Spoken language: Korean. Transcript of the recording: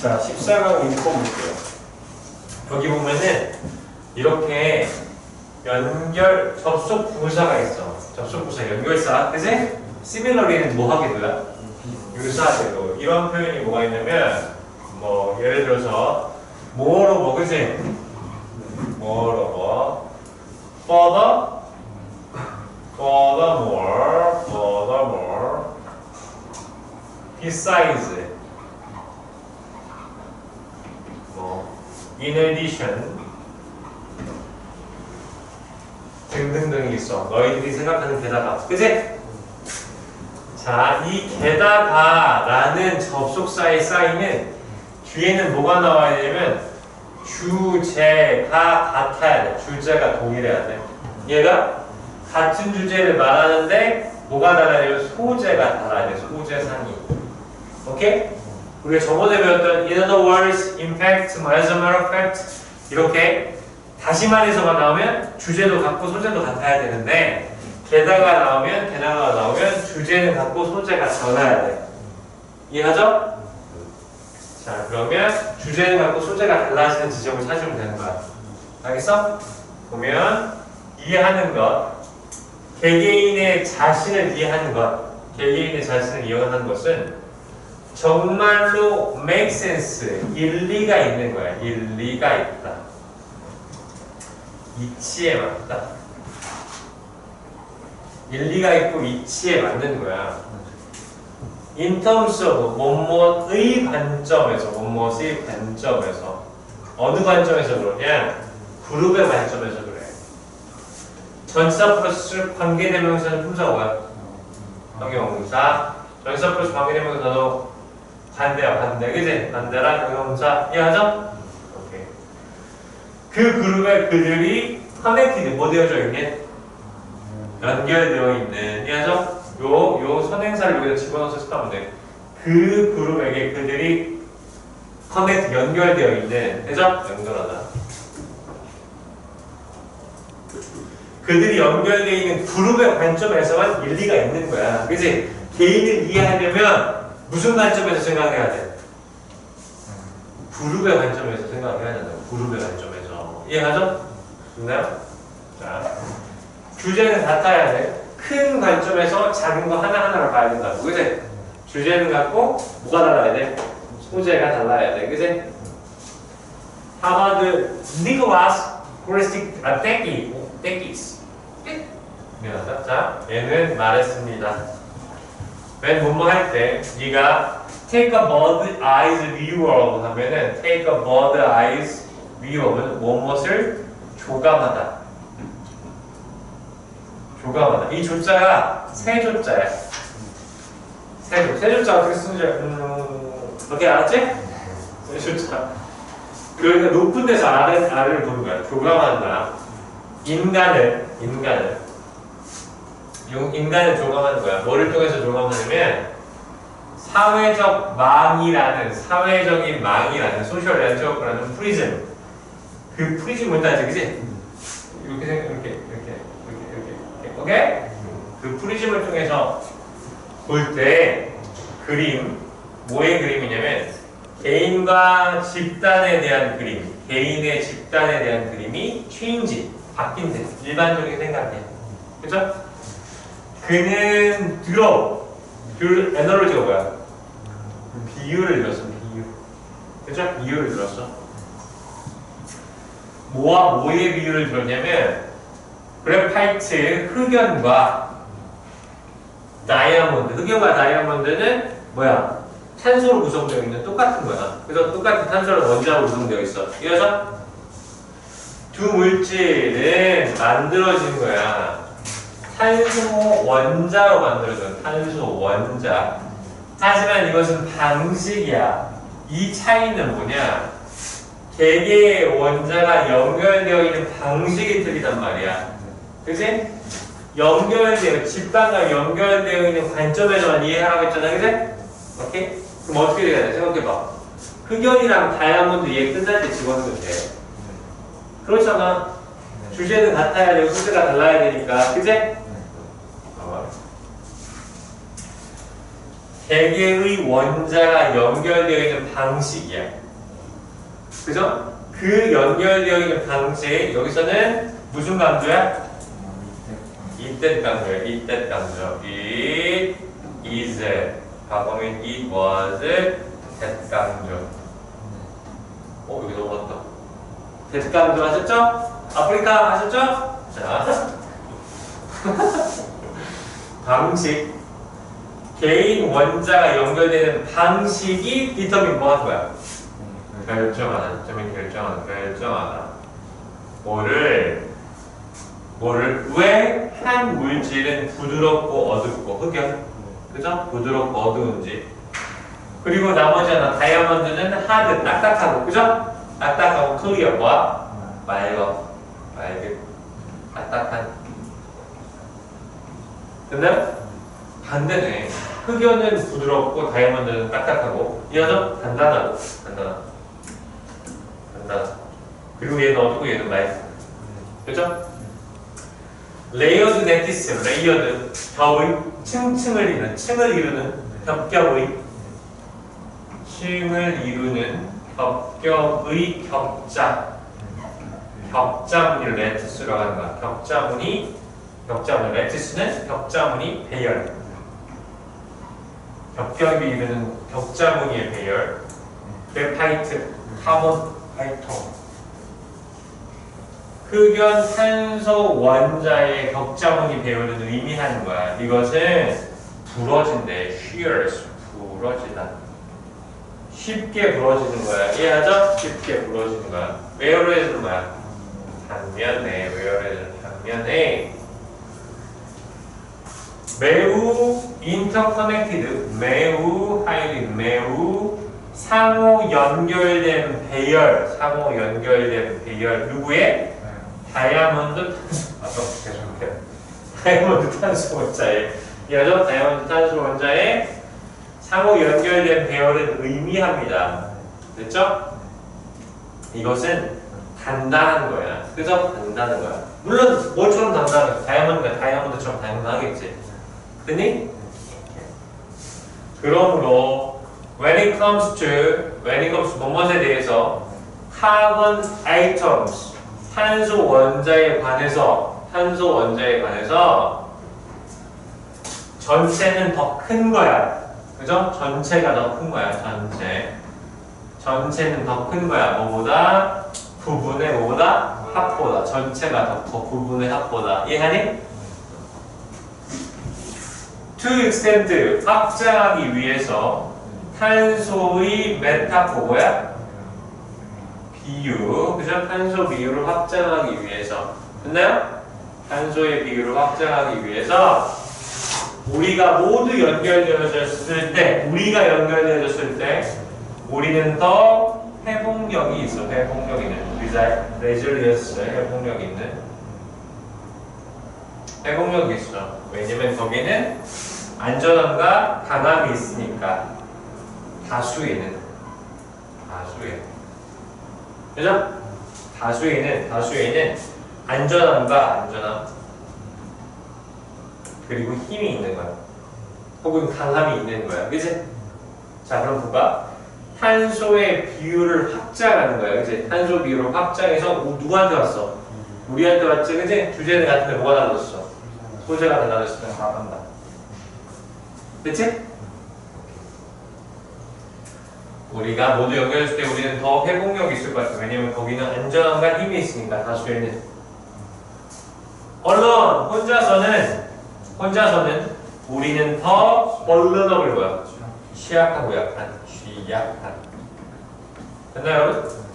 자, 14강 읽어볼게요. 여기 보면은 이렇게 연결 접속 부사가 있어. 접속 부사 연결사. 그지? 시밀러리는 뭐 하게 돼요? 유사되고 이런 표현이 뭐가 있냐면 뭐 예를 들어서 뭐로 뭐 그지? 뭐로 뭐 further furthermore furthermore besides 뭐 in addition 등등등이 있어 너희들이 생각하는 게다가 그지? 자, 이 게다가라는 접속사의 쌓이는 뒤에는 뭐가 나와야 되냐면 주제가 같아야 돼. 주제가 동일해야 돼. 얘가 같은 주제를 말하는데 뭐가 달라야 돼요? 소재가 달라야 돼. 소재상이. 오케이? 우리가 저번에 배웠던 in other words, in fact, 뭐 as a matter of fact 이렇게 다시 말해서만 나오면 주제도 같고 소재도 같아야 되는데 게다가 나오면 게다가 나오면 주제는 같고 소재가 달라야 돼. 이해하죠? 자 그러면 주제는 같고 소재가 달라지는 지점을 찾으면 되는 거야. 알겠어? 보면 이해하는 것, 개개인의 자신을 이해하는 것, 개개인의 자신을 이해하는 것은 정말로 make sense, 일리가 있는 거야. 일리가 있다. 이치에 맞다. 일리가 있고 이치에 맞는 거야. In terms of 뭐뭐의 관점에서 뭐뭐의 관점에서 어느 관점에서 그러냐? 그룹의 관점에서 그래. 전사 플러스 관계대명사는 품사가 뭐야? 형용사. 전사 플러스 관계대명사도 반대야 반대. 그지? 반대랑 형용사 이해하죠? 오케이. 그 그룹의 그들이 커넥티드 뭐 되어져 있니? 연결되어 있는 이해하죠? 요, 요 선행사를 여기다 집어넣어서 쓰면 돼. 그 그룹에게 그들이 커넥트 연결되어 있는 그죠? 연결하다. 그들이 연결되어 있는 그룹의 관점에서만 일리가 있는 거야. 그지? 개인을 이해하려면 무슨 관점에서 생각해야 돼? 그룹의 관점에서 생각해야 된다고. 그룹의 관점에서. 이해하죠? 좋나요? 자. 주제는 같아야 돼. 큰 관점에서 작은 거 하나하나를 봐야 된다고. 그지? 주제는 같고, 뭐가 달라야 돼? 소재가 달라야 돼. 그지? 하버드 니콜라스 그리스틱 아 떼기 떼기스 미안하다. 자, 얘는 말했습니다. 맨 뭐뭐 할때 네가 take a bird eyes view of 하면은 take a bird eyes view of은 무엇을 조감하다. 조감하다. 이 조자가 세 조자야. 세 조. 세 조자 어떻게 쓰는지 음, 어떻게 알았지? 세 조자. 그러니까 높은 데서 아래 아래를 보는 거야. 조감한다. 인간을 인간을 용- 인간을 조감하는 거야. 뭐를 통해서 조감하냐면 사회적 망이라는 사회적인 망이라는 소셜 네트워크라는 프리즘 그 프리즘 뭔지 알지, 그지? 이렇게 생각 이렇게 이렇게 이렇게 이렇게 오케이? 그 프리즘을 통해서 볼 때 그림 뭐의 그림이냐면 개인과 집단에 대한 그림 개인의 집단에 대한 그림이 체인지 바뀐대 일반적인 생각이야 그죠? 그는 들어. 그 에너지가 뭐야? 비유를 들었어 비유. 그죠? 비유를 들었어. 뭐와 뭐의 비유를 들었냐면 그래파이트 흑연과 다이아몬드. 흑연과 다이아몬드는 뭐야? 탄소로 구성되어 있는 똑같은 거야. 그래서 똑같은 탄소를 원자로 구성되어 있어. 이어서 두 물질은 만들어진 거야. 탄소 원자로 만들어진 탄소 원자 하지만 이것은 방식이야 이 차이는 뭐냐 개개의 원자가 연결되어 있는 방식이 틀리단 말이야. 그지? 연결되어, 집단과 연결되어 있는 관점에서만 이해하라고 했잖아. 그지? 오케이? 그럼 어떻게 돼야 돼? 생각해봐. 흑연이랑 다이아몬드 얘 끝날 때 집어넣으면 돼. 그렇잖아. 주제는 같아야 되고 소재가 달라야 되니까. 그지? 개개의 원자가 연결되어 있는 방식이야. 그죠? 그 연결되어 있는 방식 여기서는 무슨 강조야? 이때 강조야. 이때 강조. It is. 과거면 it was. that 강조. 어 여기 넘어갔다. that 강조 하셨죠? 아프리카 하셨죠? 자. 방식. 개인 원자가 연결되는 방식이 디터민 뭐 하는 거야? 결정하는 점이 결정하는 결정하다. 뭐를 뭐를 왜 한 물질은 부드럽고 어둡고 흑연 그죠? 부드럽고 어두운지 그리고 나머지 하나 다이아몬드는 하드 딱딱하고 그죠? 딱딱하고 클리어 뭐? 맑어 맑은 딱딱한 근데 반대네 흑연은 부드럽고 다이아몬드는 딱딱하고 이어서 단단하고 단단하고 단단하고 그리고 얘는 어둡고 얘는 맑고 그죠? 레이어드 네티스, 레이어드, 겹의 층층을 이루는, 층을 이루는 겹겹의 층을 이루는 겹겹의 격자 격자무늬를 레티스라고 하는 거야. 격자무늬, 격자무늬, 레티스는 격자무늬 배열 겹겹이 이루는 격자무늬의 배열 그래파이트, 카본, 파이톤 흑연 탄소 원자의 격자무늬 배우는 의미하는 거야. 이것은 부러진대. shears. 부러지다. 쉽게 부러지는 거야. 이해하죠? 쉽게 부러지는 거야. 외열해주는 거야. 반면에, 외열해주는 반면에 매우 인터커넥티드, 매우 하이리, 매우 상호 연결된 배열, 상호 연결된 배열 누구의? 다이아몬드 탄소 아, 또 계속해요. 다이아몬드 탄소 원자의 이어져 다이아몬드 탄소 원자의 상호 연결된 배열은 의미합니다. 됐죠? 이것은 단단한 거야. 그죠? 단단한 거야. 물론 뭐처럼 단단해? 다이아몬드가 다이아몬드처럼 단단하겠지. 그니? 그러므로 when it comes to when it comes 뭐뭐에 대해서 carbon atoms 탄소 원자에 관해서 탄소 원자에 관해서 전체는 더 큰 거야. 그죠? 전체가 더 큰 거야. 전체. 전체는 더 큰 거야. 뭐보다? 부분의 뭐보다? 합보다. 전체가 더 커. 부분의 합보다. 이해하니? To extent 확장하기 위해서 탄소의 메타포고야 비유, 그죠? 탄소 비율을 확장하기 위해서. 됐나요? 탄소의 비율을 확장하기 위해서 우리가 모두 연결되어졌을 때, 우리가 연결되어졌을 때, 우리는 더 회복력이 있어. 회복력 있는. 레질리언스, 회복력 있는. 회복력이 있어. 왜냐면 거기는 안전함과 강함이 있으니까. 다수에는. 다수에. 그죠? 다수에는 다수에는 안전함과 안전함 그리고 힘이 있는 거야. 혹은 강함이 있는 거야. 그지? 자, 그럼 볼까? 탄소의 비율을 확장하는 거야. 그지? 탄소 비율을 확장해서 우- 누구한테 왔어? 우리한테 왔지. 그지? 주제는 같은데 뭐가 달라졌어? 소재가 달라졌으면 다 간다. 됐지? 우리가 모두 연결했을 때 우리는 더 회복력이 있을 것 같아요. 왜냐면 거기는 안전함과 힘이 있으니까 다수에는. 언론 혼자서는 혼자서는 우리는 더 vulnerable 뭐야? 취약하고 약한, 취약한. 됐나요, 여러분?